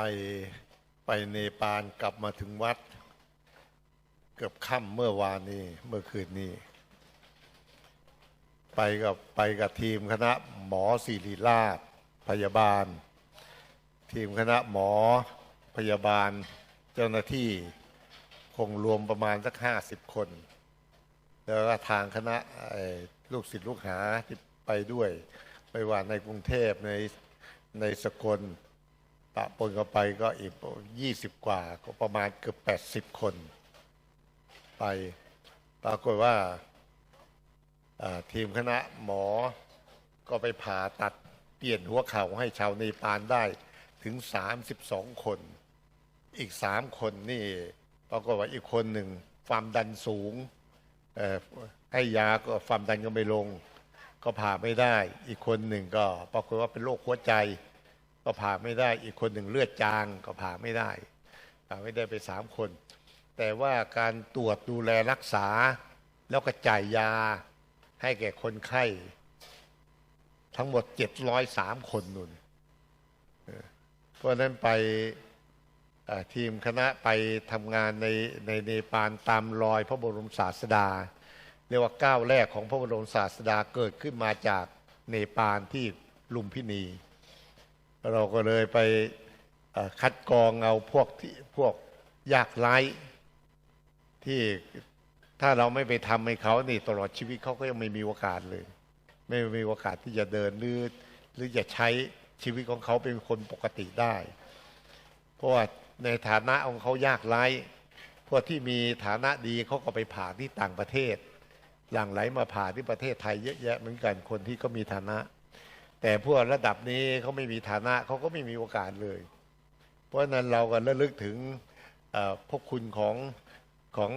ไปไปเนปาลกลับมาถึงวัด เกือบค่ำเมื่อวานนี้เมื่อคืนนี้ ไปกับไปกับทีมคณะหมอศิริราชพยาบาล ทีมคณะหมอพยาบาลเจ้าหน้าที่คงรวมประมาณสักห้าสิบคน แล้วก็ทางคณะลูกศิษย์ลูกหาที่ไปด้วย ไม่ว่าในกรุงเทพในในสกล ปะปนกันไปก็อีกยี่สิบกว่าก็ประมาณเกือบแปดสิบคน ไปปรากฏว่าทีมคณะหมอก็ไปผ่าตัดเปลี่ยนหัวเข่าให้ชาวเนปาลได้ถึง32คน อีก3คนนี่ปรากฏว่าอีกคนหนึ่งความดันสูงให้ยาก็ความดันก็ไม่ลง ก็ผ่าไม่ได้ อีกคนหนึ่งก็ปรากฏว่าเป็นโรคหัวใจ ก็ผ่าไม่ได้ อีกคนหนึ่งเลือดจางก็ผ่าไม่ได้ผ่าไม่ได้ไปสามคน แต่ว่าการตรวจดูแลรักษา แล้วก็จ่ายยาให้แก่คนไข้ ทั้งหมด703คนนุนเพราะนั้นไปทีมคณะไปทำงานในในเนปาลตามรอยพระบรมศาสดา เรียกว่าก้าวแรกของพระบรมศาสดาเกิดขึ้นมาจากเนปาลที่ลุมพินี เราก็เลยไปคัดกรองเอาพวกที่พวกยากไร้ที่ถ้าเราไม่ไปทำให้เขานี่ตลอดชีวิตเขาก็ยังไม่มีโอกาสเลย ไม่มีโอกาสที่จะเดินหรือหรือจะใช้ชีวิตของเขาเป็นคนปกติได้ เพราะว่าในฐานะของเขายากไร้พวกที่มีฐานะดีเขาก็ไปผ่าที่ต่างประเทศ หลั่งไหลมาผ่าที่ประเทศไทยเยอะแยะเหมือนกันคนที่เขามีฐานะ แต่พวกระดับนี้เขาไม่มีฐานะเขาก็ไม่มีโอกาสเลย เพราะนั้นเราก็ระลึกถึงพวกคุณของของ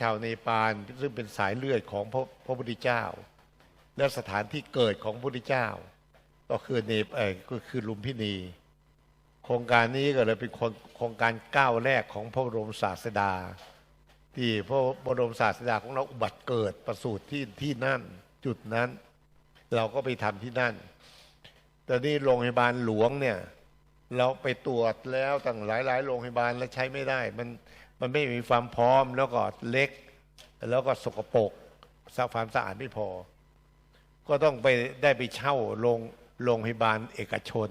ชาวเนปาลซึ่งเป็นสายเลือดของพระพระพุทธเจ้า และสถานที่เกิดของพระพุทธเจ้า ก็คือเนปเออก็คือลุมพินี โครงการนี้ก็เลยเป็นโครงโครงการก้าวแรกของพระบรมศาสดา ที่พระบรมศาสดาของเราอุบัติเกิดประสูติที่ที่นั่นจุดนั้น เราก็ไปทำที่นั่น แต่นี่โรงพยาบาลหลวงเนี่ย เราไปตรวจแล้วตั้งหลาย ๆ โรงพยาบาลแล้วใช้ไม่ได้ มันมันไม่มีความพร้อมแล้วก็เล็ก แล้วก็สกปรกสความสะอาดไม่พอ ก็ต้องไปได้ไปเช่าโรงโรงพยาบาลเอกชน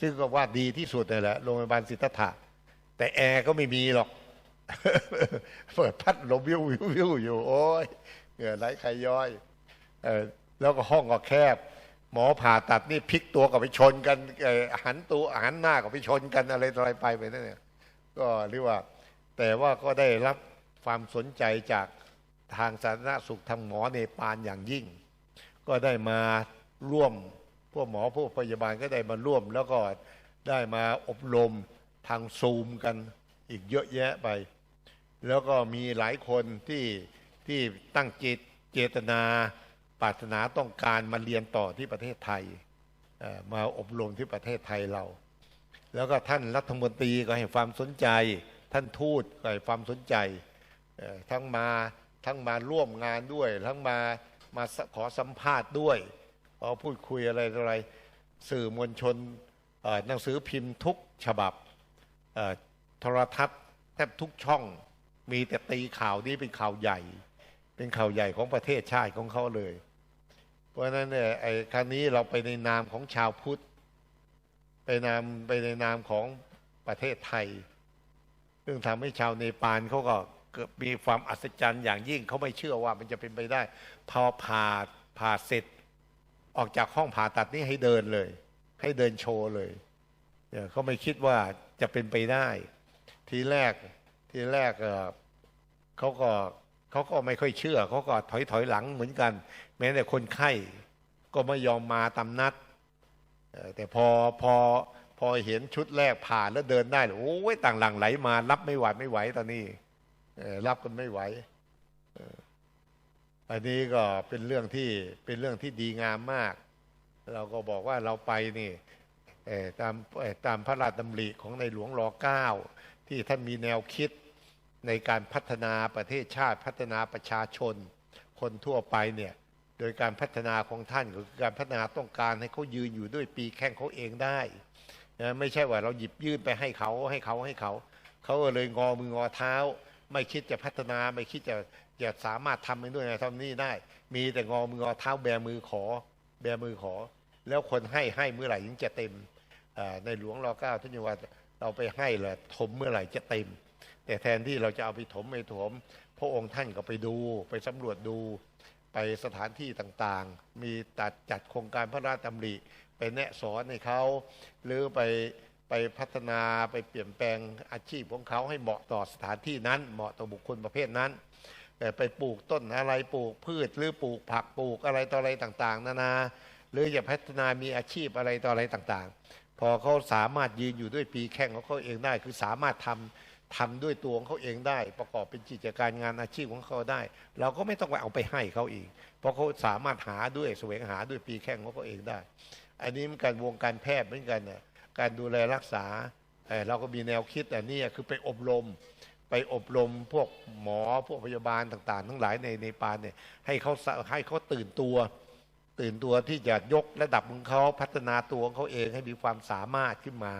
ซึ่งก็ว่าดีที่สุดเลยแหละโรงพยาบาลสิทธัตถะแต่แอร์ก็ไม่มีหรอก เปิดพัดลมวิววิววิวอยู่ โอ้ยเหงื่อไหลใครย้อยเออแล้วก็ห้องก็แคบ หมอผ่าตัดนี่พลิกตัวกับไปชนกันอ่อหันตัวหันหน้ากับไปชนกันอะไรออะไรไปไปนั่นเนี่ยก็เรียกว่า แต่ว่าก็ได้รับความสนใจจากทางสาธารณสุขทางหมอเนปาลอย่างยิ่ง ก็ได้มาร่วมพวกหมอพวกพยาบาลก็ได้มาร่วม แล้วก็ได้มาอบรมทางซูมกันอีกเยอะแยะไป แล้วก็มีหลายคนที่ที่ตั้งจิตเจตนา ปรารถนาต้องการมาเรียนต่อที่ประเทศไทยมาอบรมที่ประเทศไทยเรา แล้วก็ท่านรัฐมนตรีก็ให้ความสนใจ ท่านทูตก็ให้ความสนใจ ทั้งมาทั้งมาร่วมงานด้วย ทั้งมามาขอสัมภาษณ์ด้วยขอพูดคุยอะไรอะไรสื่อมวลชนหนังสือพิมพ์ทุกฉบับโทรทัศน์แทบทุกช่องมีแต่ตีข่าวนี้เป็นข่าวใหญ่ เป็นข่าวใหญ่ของประเทศชาติของเขาเลย เพราะฉะนั้นเนี่ยไอ้ครั้งนี้เราไปในนามของชาวพุทธ ไปนามไปในนามของประเทศไทย ซึ่งทำให้ชาวเนปาลเขาก็เกิดมีความอัศจรรย์อย่างยิ่งเขาไม่เชื่อว่ามันจะเป็นไปได้ พอผ่าผ่าเสร็จ ออกจากห้องผ่าตัดนี่ให้เดินเลย ให้เดินโชว์เลยเนี่ยเขาไม่คิดว่าจะเป็นไปได้ ทีแรกทีแรกเออเขาก็ เขาก็ไม่ค่อยเชื่อ เขาก็ถอยถอยหลังเหมือนกัน แม้แต่คนไข้ก็ไม่ยอมมาตามนัด แต่พอพอพอเห็นชุดแรกผ่านแล้วเดินได้โอ้ยต่างหลังไหลมา รับไม่ไหวไม่ไหวตอนนี้รับกันไม่ไหวอันนี้ก็เป็นเรื่องที่เป็นเรื่องที่ดีงามมาก เราก็บอกว่าเราไปนี่ตามตามพระราชดำริของในหลวงรอเก้าที่ท่านมีแนวคิด ในการพัฒนาประเทศชาติพัฒนาประชาชน คนทั่วไปเนี่ยโดยการพัฒนาของท่านก็คือการพัฒนาต้องการให้เขายืนอยู่ด้วยปีแข้งเขาเองได้นะไม่ใช่ว่าเราหยิบยื่นไปให้เขาให้เขาให้เขา เขาเลยงอมืองอเท้า ไม่คิดจะพัฒนาไม่คิดจะจะสามารถทำไปด้วยนะทำนี่ได้ มีแต่งอมืองอเท้าแบมือขอ แบมือขอ แล้วคนให้ให้เมื่อไหร่ถึงจะเต็มในหลวงรอเก้าท่านยังว่าเราไปให้แหละถมเมื่อไหร่จะเต็ม แต่แทนที่เราจะเอาไปถมไปถม พระองค์ท่านก็ไปดู ไปสำรวจดู ไปสถานที่ต่างๆ มีตัดจัดโครงการพระราชดำริไปแนะสอนให้เขา หรือไปไปพัฒนาไปเปลี่ยนแปลงอาชีพของเขาให้เหมาะต่อสถานที่นั้น เหมาะต่อบุคคลประเภทนั้นแต่ไปปลูกต้นอะไรปลูกพืช หรือปลูกผักปลูกอะไรต่ออะไรต่าง ๆ นานา หรือจะพัฒนามีอาชีพอะไรต่ออะไรต่างๆ พอเขาสามารถยืนอยู่ด้วยปีแข้งของเขาเองได้คือสามารถทำ ทำด้วยตัวของเขาเองได้ ประกอบเป็นกิจการงานอาชีพของเขาได้ เราก็ไม่ต้องไปเอาไปให้เขาอีก เพราะเขาสามารถหาด้วยแสวงหาด้วยปีแข้งของเขาเองได้ อันนี้มันการวงการแพทย์เหมือนกันน่ะการดูแลรักษาเราก็มีแนวคิดอันนี้คือไปอบรม ไปอบรมพวกหมอพวกพยาบาลต่างๆ ทั้งหลายในในปานเนี่ยให้เขาให้เขาตื่นตัวตื่นตัวที่จะยกระดับของเขาพัฒนาตัวของเขาเองให้มีความสามารถขึ้นมา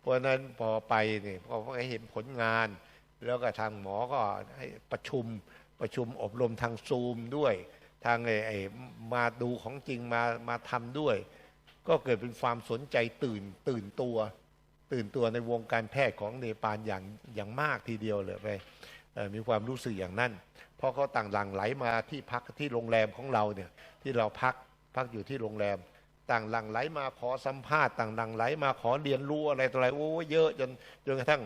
เพราะฉะนั้นพอไปเนี่ยพอเขาเห็นผลงาน แล้วก็ทางหมอก็ให้ประชุมประชุมอบรมทางซูมด้วย ทางไอ้ไอ้มาดูของจริงมามาทำด้วย ก็เกิดเป็นความสนใจตื่นตื่นตัว ตื่นตัวในวงการแพทย์ของเนปาลอย่างอย่างมากทีเดียวเลยไปมีความรู้สึกอย่างนั้น เพราะเขาต่างหลั่งไหลมาที่พักที่โรงแรมของเราเนี่ยที่เราพักพักอยู่ที่โรงแรม ต่างหลั่งไหลมาขอสัมภาษณ์ต่างหลั่งไหลมาขอเรียนรู้อะไรต่ออะไรโอ้เยอะจนจนกระทั่ง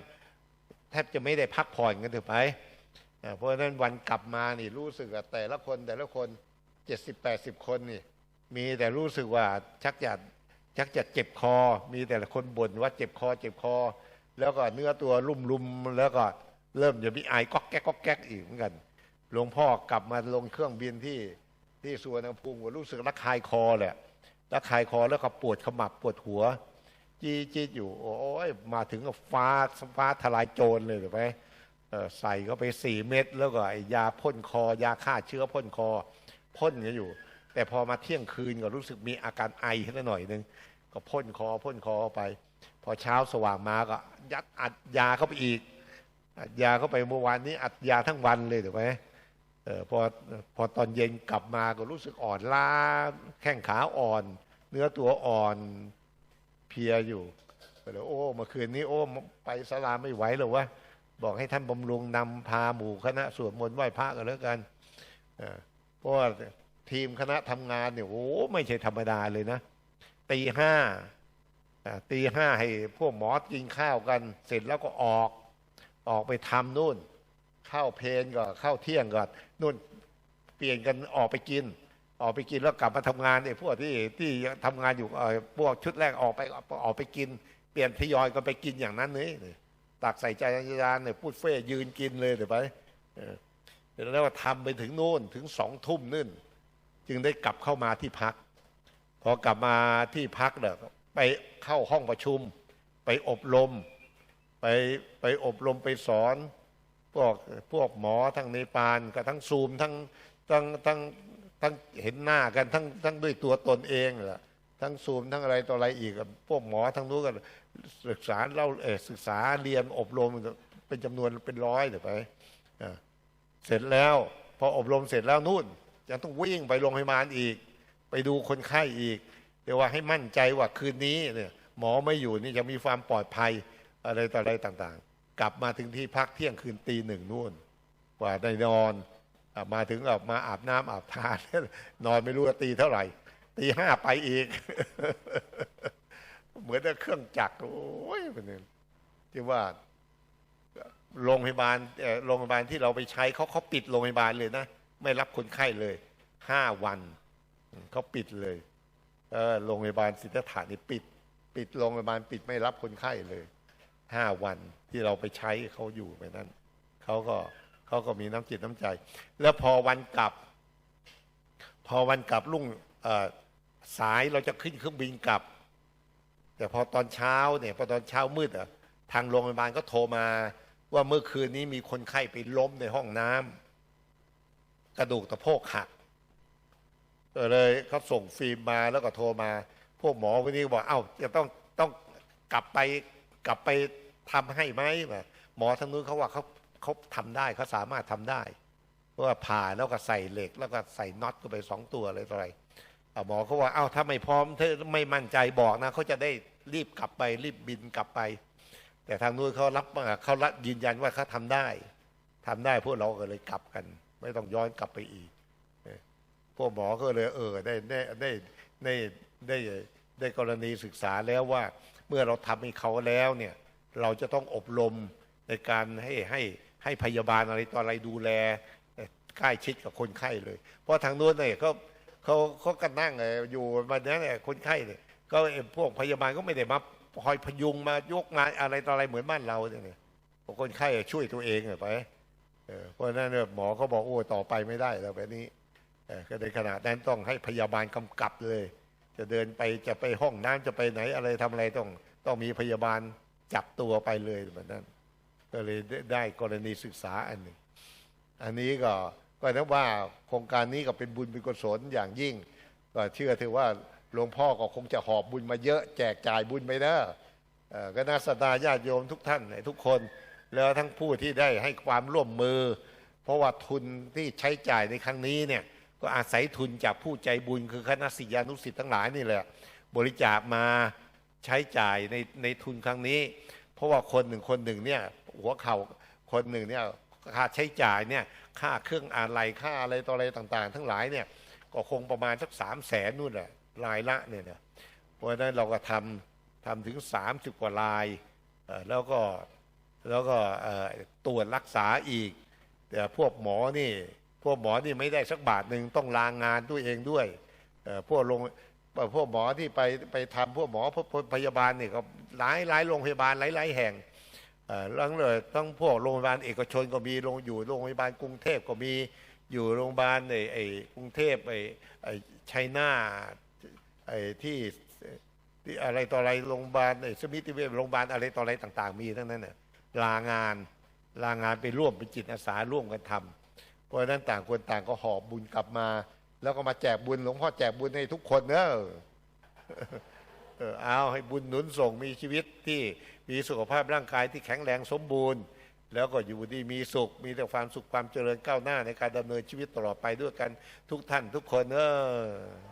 แทบจะไม่ได้พักผ่อนกันเถอะไปเพราะฉะนั้นวันกลับมานี่รู้สึกว่าแต่ละคนแต่ละคนเจ็ดสิบแปดสิบคนนี่ มีแต่รู้สึกว่าชักจะชักจะเจ็บคอ มีแต่ละคนบ่นว่าเจ็บคอ เจ็บคอ แล้วก็เนื้อตัวลุ่มลุมๆแล้วก็เริ่มจะมีไอก๊อกแก๊กก๊อกแก๊กอีกเหมือนกันหลวงพ่อกลับมาลงเครื่องบินที่ที่สุวรรณภูมิรู้สึกระคายคอแหละ ระคายคอแล้วก็ปวดขมับปวดหัว จี้จี้อยู่ โอ้ยมาถึงกับฟ้าฟ้าทลายโจรเลยหรือไปเออใส่เข้าไปสี่เม็ดแล้วก็ยาพ่นคอ ยาฆ่าเชื้อพ่นคอพ่นกันอยู่ แต่พอมาเที่ยงคืนก็รู้สึกมีอาการไอขึ้นหน่อยนึงก็พ่นคอพ่นคอไป พอเช้าสว่างมาก็ยัดอัดยาเข้าไปอีกอัดยาเข้าไปเมื่อวานนี้อัดยาทั้งวันเลยถูกไหม ออพอพอตอนเย็นกลับมาก็รู้สึกอ่อนล้า แข้งขาอ่อน เนื้อตัวอ่อนเพียอยู่ก็เลยโอ้เมื่อคืนนี้โอ้ไปสลาไม่ไหวหรอวะบอกให้ท่านบำรุงนำพาหมู่คณะสวดมนต์ไหว้พระกันแล้วกันเพราะว่าทีมคณะทำงานเนี่ยโอ้ไม่ใช่ธรรมดาเลยนะตีห้าอ่าตีห้าให้พวกหมอกินข้าวกัน เสร็จแล้วก็ออกออกไปทำนู่น เข้าเพลนก็เข้าเที่ยงก็นู่นเปลี่ยนกันออกไปกิน ออกไปกินแล้วกลับมาทำงานเนี่ยพวกที่ที่ทำงานอยู่เอ่อพวกชุดแรกออกไปออกไปกิน เปลี่ยนทยอยกันไปกินอย่างนั้นนี่ตักใส่ใจจานเนี่ยพูดเฟ่ยืนกินเลยเดี๋ยวไปเออแล้วทำไปถึงโน่นถึงสองทุ่มนู่น จึงได้กลับเข้ามาที่พัก พอกลับมาที่พักเนี่ยไปเข้าห้องประชุม ไปอบรม ไปไปอบรมไปสอน พวกพวกหมอทั้งเนปาลกับทั้งซูมทั้งทั้งทั้งทั้งเห็นหน้ากันทั้งทั้งด้วยตัวตนเองแหละทั้งซูมทั้งอะไรต่ออะไรอีกพวกหมอทั้งนู้นกันศึกษาเราเออศึกษาเรียนอบรมเป็นจำนวนเป็นร้อยเดี๋ยวไปเสร็จแล้วพออบรมเสร็จแล้วนู่นยังต้องวิ่งไปโรงพยาบาลอีก ไปดูคนไข้อีกเดี๋ยวว่าให้มั่นใจว่าคืนนี้เนี่ยหมอไม่อยู่นี่จะมีความปลอดภัยอะไรต่ออะไรต่าง ๆ กลับมาถึงที่พักเที่ยงคืนตีหนึ่งนู่น กว่าได้นอนมาถึงออกมาอาบน้ำอาบทานนอนไม่รู้ว่าตีเท่าไหร่ตีห้าไปอีก เหมือนเครื่องจักรโอ้ยเป็นเนี่ยที่ว่าโรงพยาบาลโรงพยาบาลที่เราไปใช้เขาเขาปิดโรงพยาบาลเลยนะไม่รับคนไข้เลยห้าวันเขาปิดเลยเออโรงพยาบาลศิทธานี่ปิด ปิดโรงพยาบาลปิดไม่รับคนไข้เลย ห้าวันที่เราไปใช้เขาอยู่ไปนั้นเขาก็เขาก็มีน้ำจิตน้ำใจ แล้วพอวันกลับ พอวันกลับรุ่งสายเราจะขึ้นเครื่องบินกลับ แต่พอตอนเช้าเนี่ยพอตอนเช้ามืดอะทางโรงพยาบาลก็โทรมาว่าเมื่อคืนนี้มีคนไข้ไปล้มในห้องน้ำกระดูกตะโพกหักเลยเขาส่งฟิล์มมาแล้วก็โทรมา พวกหมอวันนี้บอกเอ้าจะต้องต้องกลับไปกลับไป ทำให้ไหมหมอทางนู้นเขาว่าเขาเขาทำได้เขาสามารถทำได้เพราะว่าผ่าแล้วก็ใส่เหล็ก แล้วก็ใส่น็อตก็ไปสองตัวอะไรต่อะไรหมอเขาว่าเอ้าถ้าไม่พร้อมถ้าไม่มั่นใจบอกนะเขาจะได้รีบกลับไปรีบบินกลับไป แต่ทางนู้นเขารับเขารับยืนยันว่าเขาทำได้ทำได้พวกเราก็เลยกลับกัน ไม่ต้องย้อนกลับไปอีกพวกหมอก็เลยเออได้ได้ได้ได้ได้ได้กรณีศึกษาแล้วว่า เมื่อเราทำให้เขาแล้วเนี่ย เราจะต้องอบรมในการให้ให้ให้พยาบาลอะไรต่ออะไรดูแลใกล้ชิดกับคนไข้เลย เพราะทางนู้นเนี่ยเขาเขาเขาก็นั่งเอ่ออยู่มาเนี้ยเนี่ยคนไข้เนี่ยก็ไอ้พวกพยาบาลก็ไม่ได้มาคอยพยุงมายกมาอะไรต่ออะไรเหมือนบ้านเราเนี่ยคนไข้ช่วยตัวเองไปเพราะฉะนั้นหมอเขาบอกโอ้ต่อไปไม่ได้แล้วแบบนี้ก็ในขณะนั้นต้องให้พยาบาลกำกับเลย จะเดินไปจะไปห้องน้ำจะไปไหนอะไรทำอะไรต้องต้องมีพยาบาล จับตัวไปเลยแบบนั้น ก็เลยได้กรณีศึกษาอันหนึ่งอันนี้ก็ก็นับว่าโครงการนี้ก็เป็นบุญเป็นกุศลอย่างยิ่ง ก็เชื่อถือว่าหลวงพ่อก็คงจะหอบบุญมาเยอะแจกจ่ายบุญไปเนอะเอ่อก็น่าสตาญาติโยมทุกท่านทุกคน แล้วทั้งผู้ที่ได้ให้ความร่วมมือ เพราะว่าทุนที่ใช้จ่ายในครั้งนี้เนี่ยก็อาศัยทุนจากผู้ใจบุญคือคณะศิษยานุศิษย์ทั้งหลายนี่แหละบริจาคมา ใช้จ่ายในในทุนครั้งนี้ เพราะว่าคนหนึ่งคนหนึ่งเนี่ยหัวเข่าคนหนึ่งเนี่ยค่าใช้จ่ายเนี่ยค่าเครื่องอะไรค่าอะไรต่ออะไรต่าง ๆ ทั้งหลายเนี่ยก็คงประมาณสักสามแสนนู่นแหละรายละเนี่ยนะเพราะฉะนั้นเราก็ทำทำถึง30กว่าลายแล้วก็แล้วก็ตรวจรักษาอีก แต่พวกหมอนี่พวกหมอนี่ไม่ได้สักบาทหนึ่งต้องลางงานด้วยเองด้วยพวกโรง พวกหมอที่ไปไปทำพวกหมอพวกพยาบาลเนี่ยก็หลายหลายโรงพยาบาลหลายหลายแห่งเออทั้งเลยทั้งพวกโรงพยาบาลเอกชนก็มีโรงอยู่โรงพยาบาลกรุงเทพก็มีอยู่โรงพยาบาลไอ้ไอ้กรุงเทพไอ้ไอ้ชัยนาไอ้ที่ที่อะไรต่ออะไรโรงพยาบาลไอ้สมิติเวชโรงพยาบาลอะไรต่ออะไรต่าง ๆ มีทั้งนั้นน่ะลางานลางานไปร่วมเป็นจิตอาสาร่วมกันทำเพราะนั้นต่างคนต่างก็หอบบุญกลับมา แล้วก็มาแจกบุญหลวงพ่อแจกบุญให้ทุกคนเนอะเออเอาให้บุญหนุนส่งมีชีวิตที่มีสุขภาพร่างกายที่แข็งแรงสมบูรณ์ แล้วก็อยู่ดีมีสุข มีแต่ความสุขความเจริญก้าวหน้าในการดำเนินชีวิตตลอดไปด้วยกันทุกท่านทุกคนเนอะ